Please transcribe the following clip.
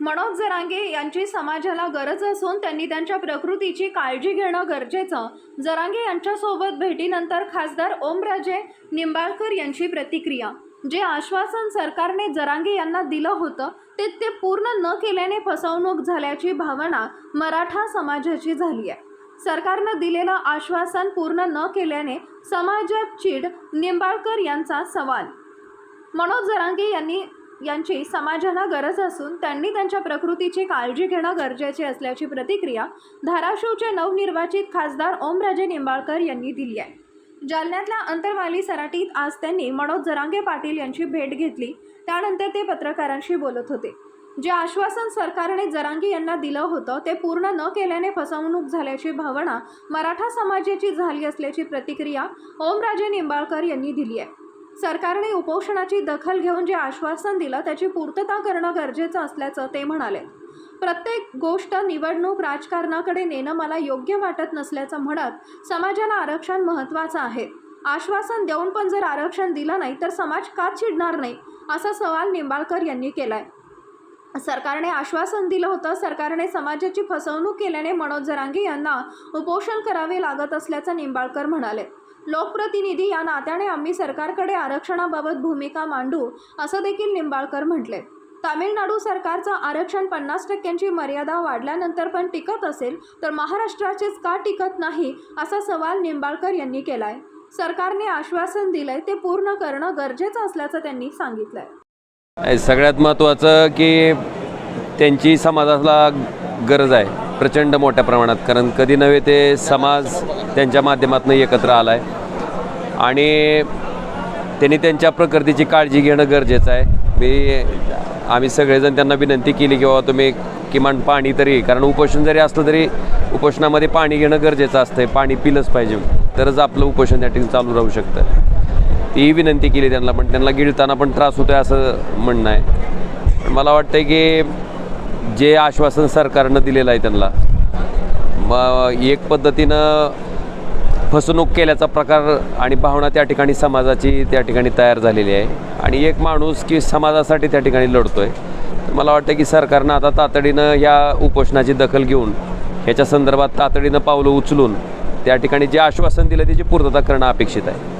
मनोज जरांगे यांची समाजाला गरज असून त्यांनी त्यांच्या प्रकृतीची काळजी घेणं गरजेचं. जरांगे यांच्यासोबत भेटीनंतर खासदार ओमराजे निंबाळकर यांची प्रतिक्रिया. जे आश्वासन सरकारने जरांगे यांना दिलं होतं ते ते पूर्ण न केल्याने फसवणूक झाल्याची भावना मराठा समाजाची झाली आहे. सरकारनं दिलेलं आश्वासन पूर्ण न केल्याने समाजात चीड निंबाळकर यांचा सवाल. मनोज जरांगे यांनी यांची समाजाला गरज असून त्यांनी त्यांच्या प्रकृतीची काळजी घेणं गरजेचे असल्याची प्रतिक्रिया धाराशिवचे नवनिर्वाचित खासदार ओमराजे निंबाळकर यांनी दिली आहे. जालन्यातल्या अंतरवाली सराटीत आज त्यांनी मनोज जरांगे पाटील यांची भेट घेतली. त्यानंतर ते पत्रकारांशी बोलत होते. जे आश्वासन सरकारने जरांगी यांना दिलं होतं ते पूर्ण न केल्याने फसवणूक झाल्याची भावना मराठा समाजाची झाली असल्याची प्रतिक्रिया ओमराजे निंबाळकर यांनी दिली आहे. सरकारने उपोषणाची दखल घेऊन जे आश्वासन दिलं त्याची पूर्तता करणं गरजेचं असल्याचं ते म्हणाले. प्रत्येक गोष्ट निवडणूक राजकारणाकडे नेणं मला योग्य वाटत नसल्याचं म्हणत समाजाला आरक्षण महत्त्वाचं आहे. आश्वासन देऊन पण जर आरक्षण दिलं नाही तर समाज का चिडणार नाही? असा सवाल निंबाळकर यांनी केलाय. सरकारने आश्वासन दिलं होतं सरकारने समाजाची फसवणूक केल्याने मनोज जरांगे यांना उपोषण करावे लागत असल्याचं निंबाळकर म्हणाले. लोकप्रतिनिधी या नात्याने आम्ही सरकारकडे आरक्षणाबाबत भूमिका मांडू असं देखील निंबाळकर म्हटले. तामिळनाडू सरकारचं आरक्षण पन्नास टक्क्यांची मर्यादा वाढल्यानंतर पण टिकत असेल तर महाराष्ट्राचेच का टिकत नाही असा सवाल निंबाळकर यांनी केला आहे सरकारने आश्वासन दिलंय ते पूर्ण करणं गरजेचं असल्याचं त्यांनी सांगितलंय. आहे. सगळ्यात महत्त्वाचं की त्यांची समाजाला गरज आहे. प्रचंड मोठ्या प्रमाणात कारण कधी नव्हे ते समाज त्यांच्या माध्यमातून एकत्र आला आहे आणि त्यांनी त्यांच्या प्रकृतीची काळजी घेणं गरजेचं आहे. मी आम्ही सगळेजण त्यांना विनंती केली की बाबा तुम्ही किमान पाणी तरी कारण उपोषण जरी असलं तरी उपोषणामध्ये पाणी घेणं गरजेचं असतं पाणी पिलंच पाहिजे. तरच आपलं उपोषण त्या ठिकाणी चालू राहू शकतं. ती विनंती केली त्यांना पण त्यांना गिळताना पण त्रास होतो आहे असं म्हणणं आहे. मला वाटतं की जे आश्वासन सरकारनं दिलेलं आहे त्यांना. मग एक पद्धतीनं फसवणूक केल्याचा प्रकार आणि भावना त्या ठिकाणी समाजाची त्या ठिकाणी तयार झालेली आहे. आणि एक माणूस की समाजासाठी त्या ठिकाणी लढतो आहे मला वाटतं की सरकारनं आता तातडीनं या उपोषणाची दखल घेऊन ह्याच्या संदर्भात तातडीनं पावलं उचलून त्या ठिकाणी जे आश्वासन दिलं त्याची पूर्तता करणं अपेक्षित आहे.